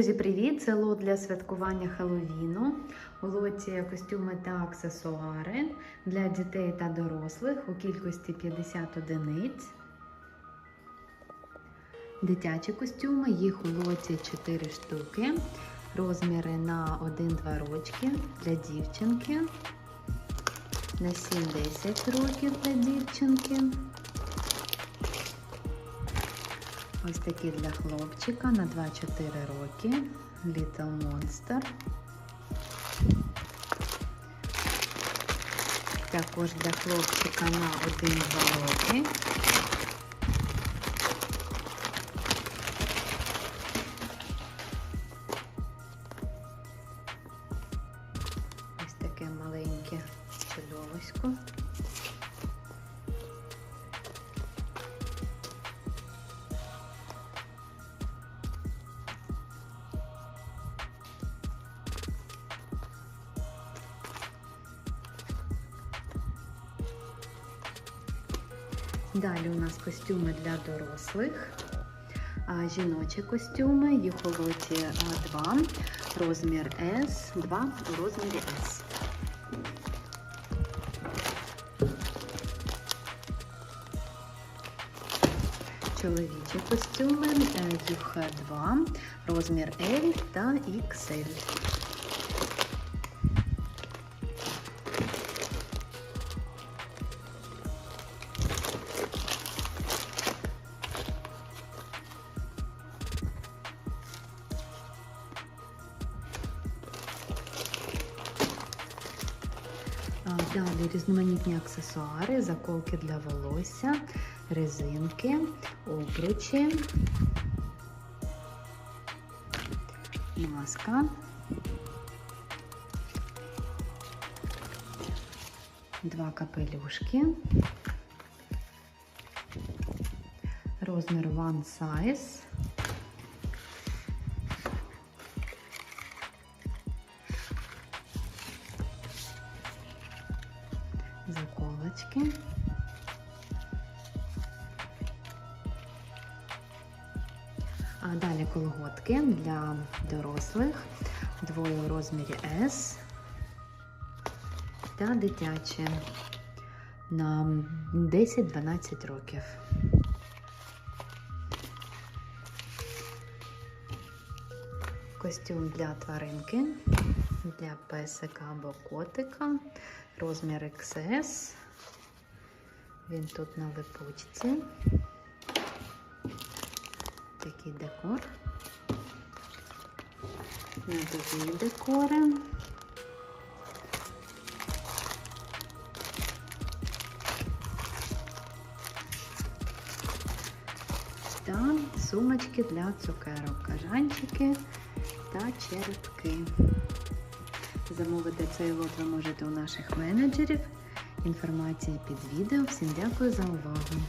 Друзі, привіт! Це лот для святкування Хеллоуіну. У лоті костюми та аксесуари для дітей та дорослих у кількості 50 одиниць. Дитячі костюми, їх у лоті 4 штуки. Розміри на 1-2 рочки для дівчинки. На 7-10 років для дівчинки. Ось такі для хлопчика на 2-4 роки. Little Monster. Також для хлопчика на 1-2 роки. Ось таке маленьке чудовисько. Далі у нас костюми для дорослих, жіночі костюми, їх у лоті 2, розмір S, 2 у розмірі S. Чоловічі костюми, е, їх 2, розмір L та XL. Далі різноманітні аксесуари, заколки для волосся, резинки, обручі, маска, два капелюшки, розмір one size. Заколочки. А далі колготки для дорослих, двоє у розмірі S та дитячі на 10-12 років. Костюм для тваринки, для песика або котика, розмір XS. Він тут на липучці. Такий декор. На такі декори. Та сумочки для цукерок, кажанчики та черепки. Замовити цей лот ви можете у наших менеджерів. Інформація під відео. Всім дякую за увагу.